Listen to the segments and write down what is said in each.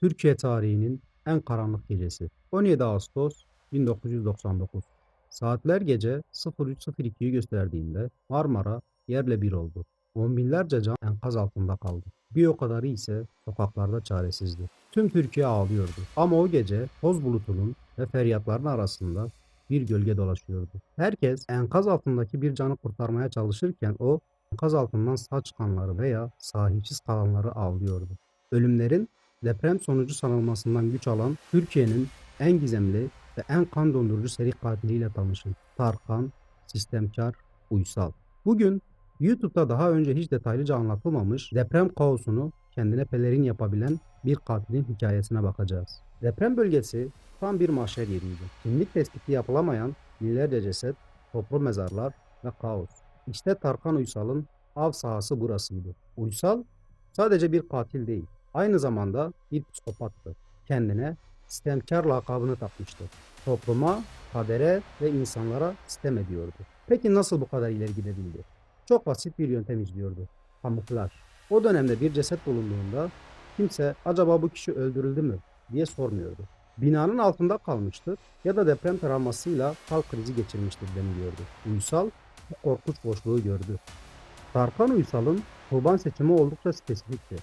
Türkiye tarihinin en karanlık gecesi. 17 Ağustos 1999. Saatler gece 03.02'yi gösterdiğinde Marmara yerle bir oldu. On binlerce can enkaz altında kaldı. Bir o kadarı ise sokaklarda çaresizdi. Tüm Türkiye ağlıyordu. Ama o gece toz bulutunun ve feryatların arasında bir gölge dolaşıyordu. Herkes enkaz altındaki bir canı kurtarmaya çalışırken o enkaz altından sağ çıkanları veya sahipsiz kalanları ağlıyordu. Ölümlerin deprem sonucu sanılmasından güç alan Türkiye'nin en gizemli ve en kan dondurucu seri katiliyle tanışın. Tarkan, Sistemkar, Uysal. Bugün YouTube'da daha önce hiç detaylıca anlatılmamış deprem kaosunu kendine pelerin yapabilen bir katilin hikayesine bakacağız. Deprem bölgesi tam bir mahşer yeriydi. Kimlik tespiti yapılamayan binlerce ceset, toplu mezarlar ve kaos. İşte Tarkan Uysal'ın av sahası burasıydı. Uysal sadece bir katil değil, aynı zamanda bir psikopattı. Kendine sistemkar lakabını takmıştı. Topluma, kadere ve insanlara sistem ediyordu. Peki nasıl bu kadar ileri gidebildi? Çok basit bir yöntem izliyordu. Kamuflaj. O dönemde bir ceset bulunduğunda kimse acaba bu kişi öldürüldü mü diye sormuyordu. Binanın altında kalmıştır ya da deprem travmasıyla kalp krizi geçirmiştir deniliyordu. Uysal bu korkunç boşluğu gördü. Tarkan Uysal'ın kurban seçimi oldukça spesifikti.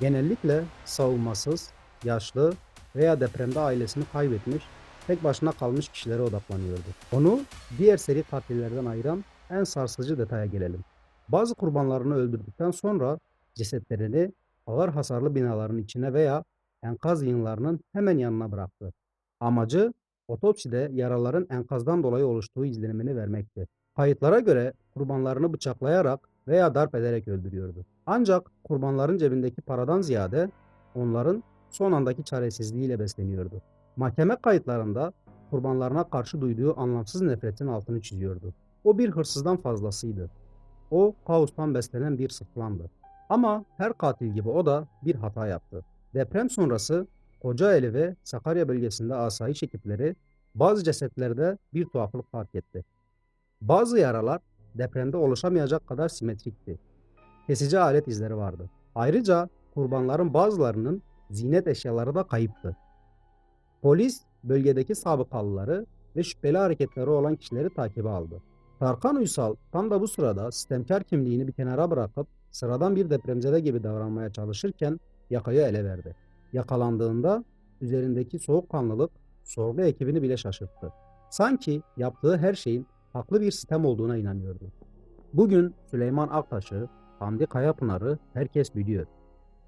Genellikle savunmasız, yaşlı veya depremde ailesini kaybetmiş, tek başına kalmış kişilere odaklanıyordu. Onu diğer seri katillerden ayıran en sarsıcı detaya gelelim. Bazı kurbanlarını öldürdükten sonra cesetlerini ağır hasarlı binaların içine veya enkaz yığınlarının hemen yanına bıraktı. Amacı otopside yaraların enkazdan dolayı oluştuğu izlenimini vermekti. Kayıtlara göre kurbanlarını bıçaklayarak veya darp ederek öldürüyordu. Ancak kurbanların cebindeki paradan ziyade onların son andaki çaresizliğiyle besleniyordu. Mahkeme kayıtlarında kurbanlarına karşı duyduğu anlamsız nefretin altını çiziyordu. O bir hırsızdan fazlasıydı. O kaostan beslenen bir sırtlandı. Ama her katil gibi o da bir hata yaptı. Deprem sonrası Kocaeli ve Sakarya bölgesinde asayiş ekipleri bazı cesetlerde bir tuhaflık fark etti. Bazı yaralar depremde oluşamayacak kadar simetrikti. Kesici alet izleri vardı. Ayrıca kurbanların bazılarının zinet eşyaları da kayıptı. Polis bölgedeki sabıkalıları ve şüpheli hareketleri olan kişileri takibe aldı. Tarkan Uysal tam da bu sırada sistemkar kimliğini bir kenara bırakıp sıradan bir depremzede gibi davranmaya çalışırken yakayı ele verdi. Yakalandığında üzerindeki soğukkanlılık sorgu ekibini bile şaşırttı. Sanki yaptığı her şeyin haklı bir sistem olduğuna inanıyordu. Bugün Süleyman Aktaş'ı, Hamdi Kayapınar'ı herkes biliyor.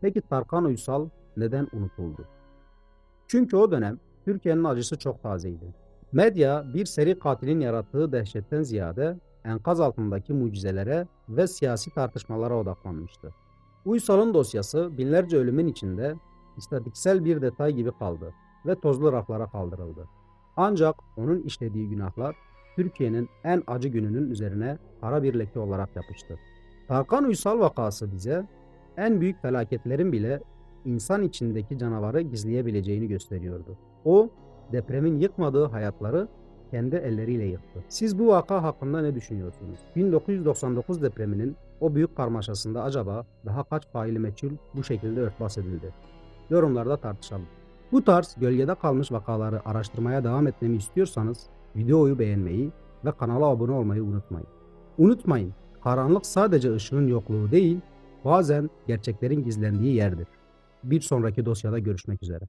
Peki Tarkan Uysal neden unutuldu? Çünkü o dönem Türkiye'nin acısı çok tazeydi. Medya bir seri katilin yarattığı dehşetten ziyade enkaz altındaki mucizelere ve siyasi tartışmalara odaklanmıştı. Uysal'ın dosyası binlerce ölümün içinde istatistiksel bir detay gibi kaldı ve tozlu raflara kaldırıldı. Ancak onun işlediği günahlar Türkiye'nin en acı gününün üzerine kara bir leke olarak yapıştı. Tarkan Uysal vakası bize en büyük felaketlerin bile insan içindeki canavarı gizleyebileceğini gösteriyordu. O depremin yıkmadığı hayatları kendi elleriyle yıktı. Siz bu vaka hakkında ne düşünüyorsunuz? 1999 depreminin o büyük karmaşasında acaba daha kaç faili meçhul bu şekilde örtbas edildi? Yorumlarda tartışalım. Bu tarz gölgede kalmış vakaları araştırmaya devam etmemi istiyorsanız videoyu beğenmeyi ve kanala abone olmayı unutmayın. Unutmayın, karanlık sadece ışığın yokluğu değil, bazen gerçeklerin gizlendiği yerdir. Bir sonraki dosyada görüşmek üzere.